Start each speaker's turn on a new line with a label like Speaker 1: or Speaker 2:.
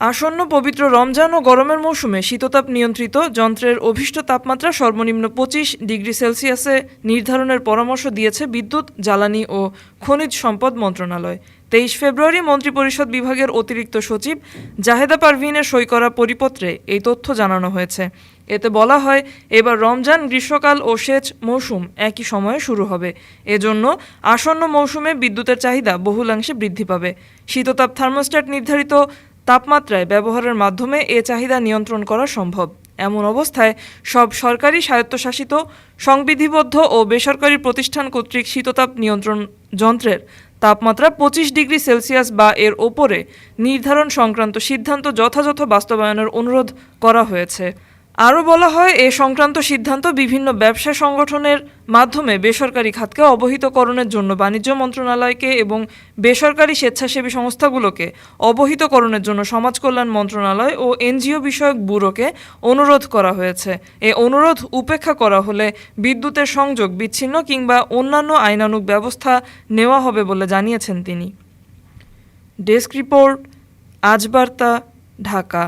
Speaker 1: আসন্ন পবিত্র রমজান ও গরমের মৌসুমে শীততাপ নিয়ন্ত্রিত, যন্ত্রের অভীষ্ট তাপমাত্রা সর্বনিম্ন পঁচিশ ডিগ্রি সেলসিয়াসে নির্ধারণের পরামর্শ দিয়েছে বিদ্যুৎ, জ্বালানি ও খনিজ সম্পদ মন্ত্রণালয়। তেইশ ফেব্রুয়ারি মন্ত্রিপরিষদ বিভাগের অতিরিক্ত সচিব জাহেদা পারভিনের সই করা পরিপত্রে এই তথ্য জানানো হয়েছে। এতে বলা হয়, এবার রমজান গ্রীষ্মকাল ও সেচ মৌসুম একই সময়ে শুরু হবে। এজন্য আসন্ন মৌসুমে বিদ্যুতের চাহিদা বহুলাংশে বৃদ্ধি পাবে। শীততাপ থার্মোস্ট্যাট নির্ধারিত তাপমাত্রায় ব্যবহারের মাধ্যমে এ চাহিদা নিয়ন্ত্রণ করা সম্ভব। এমন অবস্থায় সব সরকারি স্বায়ত্তশাসিত, সংবিধিবদ্ধ ও বেসরকারি প্রতিষ্ঠান কর্তৃক শীততাপ নিয়ন্ত্রণ যন্ত্রের তাপমাত্রা পঁচিশ ডিগ্রি সেলসিয়াস বা এর ওপরে নির্ধারণ সংক্রান্ত সিদ্ধান্ত যথাযথ বাস্তবায়নের অনুরোধ করা হয়েছে। আরও বলা হয়, এ সংক্রান্ত সিদ্ধান্ত বিভিন্ন ব্যবসা সংগঠনের মাধ্যমে বেসরকারি খাতকে অবহিতকরণের জন্য বাণিজ্য মন্ত্রণালয়কে এবং বেসরকারি স্বেচ্ছাসেবী সংস্থাগুলোকে অবহিতকরণের জন্য সমাজ কল্যাণ মন্ত্রণালয় ও এনজিও বিষয়ক ব্যুরোকে অনুরোধ করা হয়েছে। এ অনুরোধ উপেক্ষা করা হলে বিদ্যুতের সংযোগ বিচ্ছিন্ন কিংবা অন্যান্য আইনানুগ ব্যবস্থা নেওয়া হবে বলে জানিয়েছেন তিনি। ডেস্ক রিপোর্ট আজ বার্তা ঢাকা।